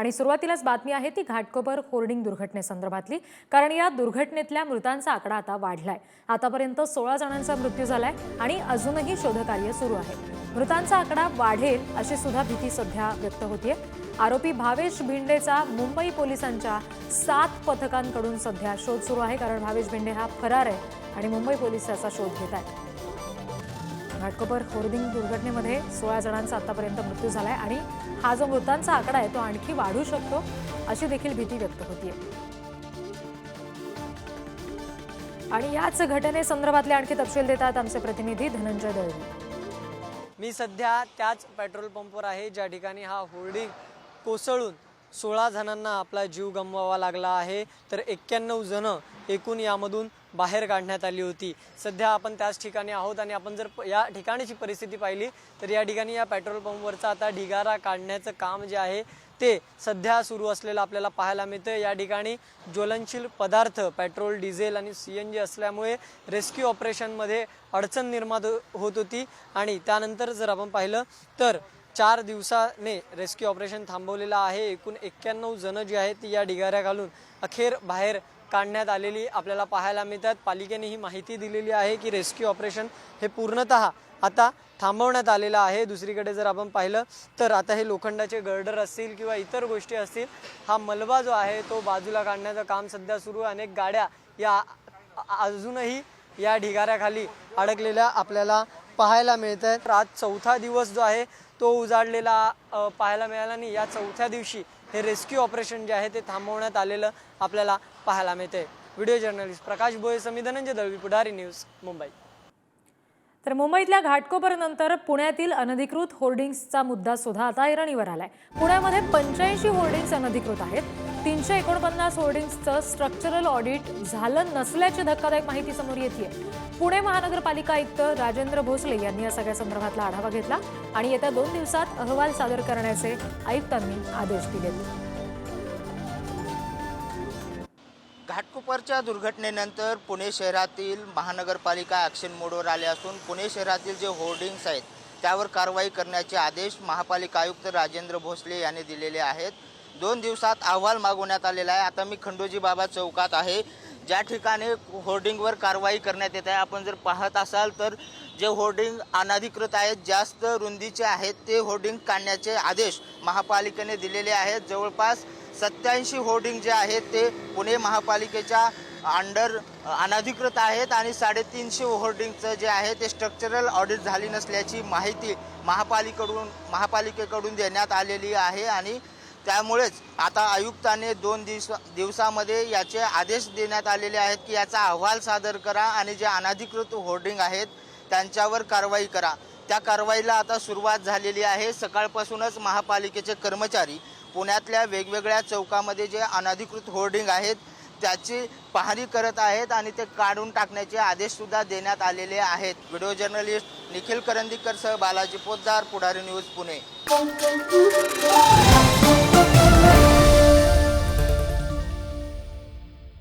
आणि सुरुवातीलाच बातमी आहे ती घाटकोपर होर्डिंग दुर्घटनेसंदर्भातली कारण या दुर्घटनेतल्या मृतांचा आकडा आता वाढलाय. आतापर्यंत सोळा जणांचा मृत्यू झालाय आणि अजूनही शोधकार्य सुरू आहे. मृतांचा आकडा वाढेल अशी सुद्धा भीती सध्या व्यक्त होतीये. आरोपी भावेश भिंडेचा मुंबई पोलिसांच्या सात पथकांकडून सध्या शोध सुरू आहे कारण भावेश भिंडे हा फरार आहे आणि मुंबई पोलीस त्याचा शोध घेत आहेत घाटकोपर होर्डिंग दुर्घटनेमध्ये सोळा जणांचा आतापर्यंत मृत्यू झाला आहे आणि हा जो मृतांचा आकडा आहे तो आणखी वाढू शकतो अशी देखील भीती व्यक्त होतीये. आणि याच घटनेसंदर्भातले आणखी तपशील देतात आमचे प्रतिनिधी धनंजय दळवी. मी सध्या त्याच पेट्रोल पंपवर आहे ज्या ठिकाणी हा होर्डिंग कोसळून सोळा जणांना आपला जीव गमवावा लागला आहे. तर एक्क्याण्णव जणं एकूण यामधून बाहेर काढण्यात आली होती. सध्या आपण त्याच ठिकाणी आहोत आणि आपण जर या ठिकाणीची परिस्थिती पाहिली तर या ठिकाणी या पेट्रोल पंपवरचा आता ढिगारा काढण्याचं काम जे आहे ते सध्या सुरू असलेलं आपल्याला पाहायला मिळतं या ठिकाणी ज्वलनशील पदार्थ पेट्रोल डिझेल आणि सी एन जी असल्यामुळे रेस्क्यू ऑपरेशनमध्ये अडचण निर्माण होत होती. आणि त्यानंतर जर आपण पाहिलं तर चार दिवसाने रेस्क्यू ऑपरेशन थांबवलेलं आहे. एकूण एक्क्याण्णव जणं जी आहेत ती या ढिगाऱ्या घालून अखेर बाहेर काढण्यात आलेली आपल्याला पाहायला मिळतात. पालिकेने ही माहिती दिलेली आहे की रेस्क्यू ऑपरेशन हे पूर्णतः आता थांबवण्यात आलेलं आहे. दुसरीकडे जर आपण पाहिलं तर आता हे लोखंडाचे गर्डर असतील किंवा इतर गोष्टी असतील हा मलबा जो आहे तो बाजूला काढण्याचं काम सध्या सुरू आहे. अनेक गाड्या या अजूनही या ढिगाऱ्याखाली अडकलेल्या आपल्याला पाहायला मिळत आहेत तर आज चौथा दिवस जो आहे तो उजाडलेला पाहायला मिळाला आणि या चौथ्या दिवशी हे रेस्क्यू ऑपरेशन जे आहे ते थांबवण्यात आलेलं आपल्याला पाहायला मिळते व्हिडिओ जर्नलिस्ट प्रकाश बोये समी धनंजय दळवी पुढारी न्यूज मुंबई. तर मुंबईतल्या घाटकोपर नंतर पुण्यातील अनधिकृत होर्डिंग्सचा मुद्दा सुद्धा आता ऐरणीवर आलाय. पुण्यामध्ये पंच्याऐंशी होर्डिंग्स अनधिकृत आहेत. तीनशे एकोणपन्नास होर्डिंग्सचं स्ट्रक्चरल ऑडिट झालं नसल्याची धक्कादायक माहिती समोर येते पुणे महानगरपालिका आयुक्त राजेंद्र भोसले यांनी या सगळ्या संदर्भातला आढावा घेतला आणि येत्या दोन दिवसात अहवाल सादर करण्याचे आयुक्तांनी आदेश दिलेत. घाटकोपरच्या दुर्घटनेनंतर पुणे शहरातील महानगरपालिका ॲक्शन मोडवर आले असून पुणे शहरातील जे होर्डिंग्स आहेत त्यावर कारवाई करण्याचे आदेश महापालिका आयुक्त राजेंद्र भोसले यांनी दिलेले आहेत. दोन दिवसात अहवाल मागवण्यात आलेला आहे. आता मी खंडोजी बाबा चौकात आहे. ज्या ठिकाणी होर्डिंगवर कारवाई करण्यात येत आहे आपण जर पाहत असाल तर जे होर्डिंग अनाधिकृत आहेत जास्त रुंदीचे आहेत ते होर्डिंग काढण्याचे आदेश महापालिकेने दिलेले आहेत. जवळपास सत्याऐंशी होर्डिंग जे आहेत ते पुणे महापालिकेच्या अंडर अनाधिकृत आहेत आणि साडेतीनशे होर्डिंगचं जे आहे ते स्ट्रक्चरल ऑडिट झाली नसल्याची माहिती महापालिकेकडून महापालिकेकडून देण्यात आलेली आहे आणि त्यामुळेच आता आयुक्ताने दोन दिवस दिवसामध्ये याचे आदेश देण्यात आलेले आहेत की याचा अहवाल सादर करा आणि जे अनधिकृत होर्डिंग आहेत त्यांच्यावर कारवाई करा. त्या कारवाईला आता सुरुवात झालेली आहे. सकाळपासूनच महापालिकेचे कर्मचारी पुण्यातल्या वेगवेगळ्या चौकामध्ये जे अनधिकृत होर्डिंग आहेत त्याची पाहणी करत आहेत आणि ते काढून टाकण्याचे आदेशसुद्धा देण्यात आलेले आहेत. व्हिडिओ जर्नलिस्ट निखिल करंदीकर सह बालाजी पोद्दार पुढारी न्यूज पुणे.